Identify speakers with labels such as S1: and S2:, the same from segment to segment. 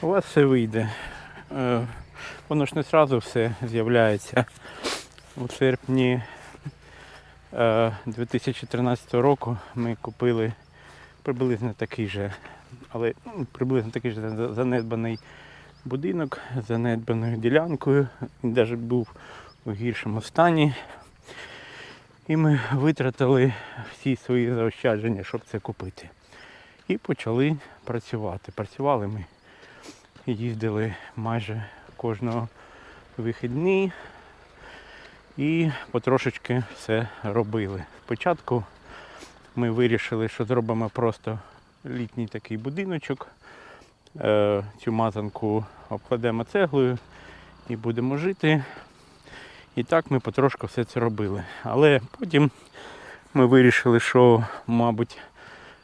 S1: У вас все вийде. Е, Воно ж не одразу все з'являється. У серпні е, 2013 року ми купили приблизно такий же, але ну, приблизно такий же занедбаний будинок занедбаною ділянкою. Він навіть був у гіршому стані. І ми витратили всі свої заощадження, щоб це купити. І почали працювати. Працювали ми їздили майже кожного вихідні і потрошечки все робили. Спочатку ми вирішили, що зробимо просто літній такий будиночок. Е, Цю мазанку обкладемо цеглою і будемо жити. І так ми потрошку все це робили. Але потім ми вирішили, що, мабуть,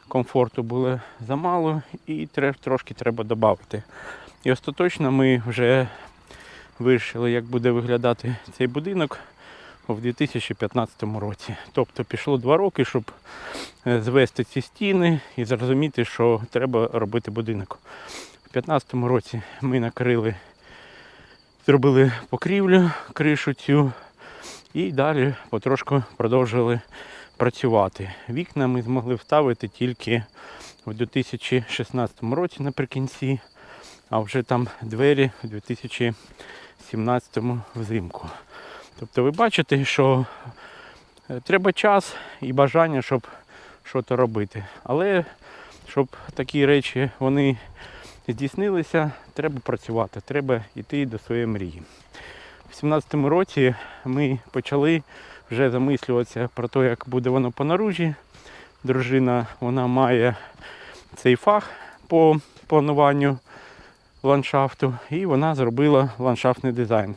S1: комфорту було замало і трошки треба додати. І остаточно ми вже вирішили, як буде виглядати цей будинок у 2015 році. Тобто пішло два роки, щоб е, звести ці стіни і зрозуміти, що треба робити будинок. У 2015 році ми накрили, зробили покрівлю, кришу цю і далі потрошку продовжили працювати. Вікна ми змогли вставити тільки у 2016 році наприкінці, а вже там двері у 2017 взимку. Тобто ви бачите, що е, треба час і бажання, щоб щось робити. Але щоб такі речі вони здійснилися, треба працювати, треба йти до своєї мрії. У 2017 році ми почали вже замислюватися про те, як буде воно по наружі. Дружина вона має цей фах по плануванню ландшафту, і вона зробила ландшафтний дизайн.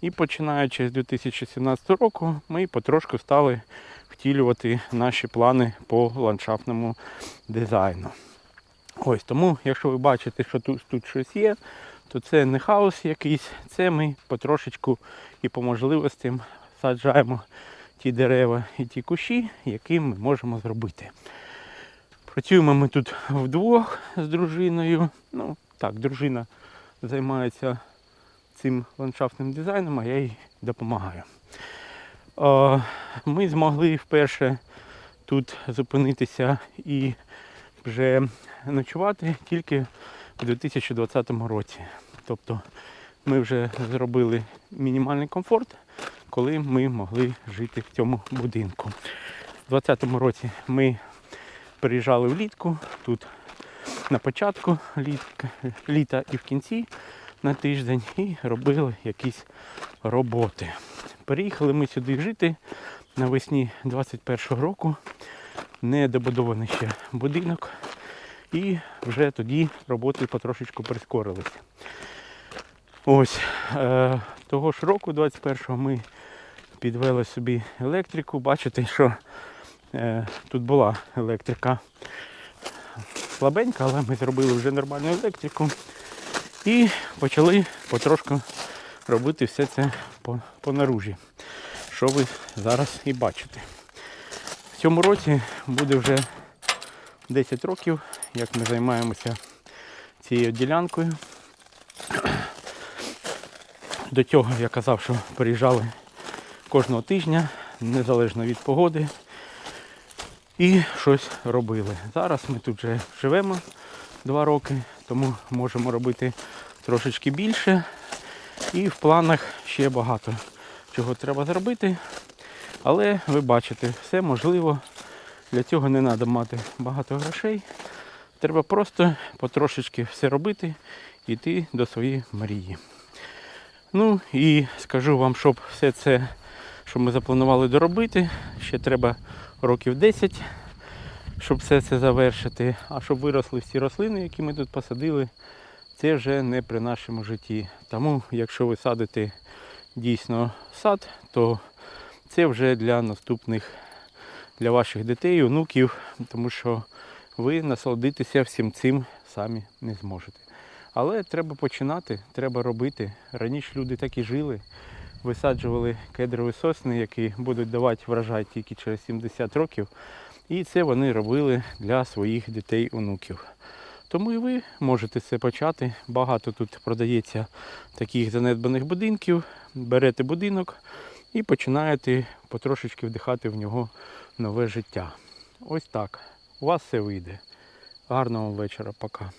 S1: І починаючи з 2017 року, ми потрошку стали втілювати наші плани по ландшафтному дизайну. Ось тому, якщо ви бачите, що тут, тут щось є, то це не хаос якийсь, це ми потрошечку і по можливостям саджаємо ті дерева і ті кущі, які ми можемо зробити. Працюємо ми тут вдвох з дружиною. Ну, так, дружина займається цим ландшафтним дизайном, а я їй допомагаю. Ми змогли вперше тут зупинитися і вже ночувати тільки у 2020 році. Тобто ми вже зробили мінімальний комфорт, коли ми могли жити в цьому будинку. У 2020 році ми приїжджали влітку, тут на початку літка, літа і в кінці на тиждень і робили якісь роботи. Переїхали ми сюди жити навесні 21-го року. Недобудований ще будинок. І вже тоді роботи потрошечку прискорилися. Ось е, того ж року, 21-го, ми підвели собі електрику. Бачите, що е, тут була електрика слабенька, але ми зробили вже нормальну електрику. І почали потрошку робити все це по, по наружі, що ви зараз і бачите. В цьому році буде вже 10 років, як ми займаємося цією ділянкою. До цього я казав, що приїжджали кожного тижня, незалежно від погоди, і щось робили. Зараз ми тут вже живемо два роки, тому можемо робити трошечки більше. І в планах ще багато чого треба зробити. Але ви бачите, все можливо. Для цього не треба мати багато грошей. Треба просто потрошечки все робити йти до своєї мрії. Ну і скажу вам, щоб все це, що ми запланували доробити, ще треба років 10, щоб все це завершити. А щоб виросли всі рослини, які ми тут посадили, це вже не при нашому житті. Тому, якщо ви садите дійсно сад, то це вже для наступних, для ваших дітей, онуків, тому що ви насолодитися всім цим самі не зможете. Але треба починати, треба робити. Раніше люди так і жили, висаджували кедрові сосни, які будуть давати врожай тільки через 70 років. І це вони робили для своїх дітей, онуків. тому і ви можете це почати. Багато тут продається таких занедбаних будинків. Берете будинок і починаєте потрошечки вдихати в нього нове життя. Ось так. У вас все вийде. Гарного вечора, пока.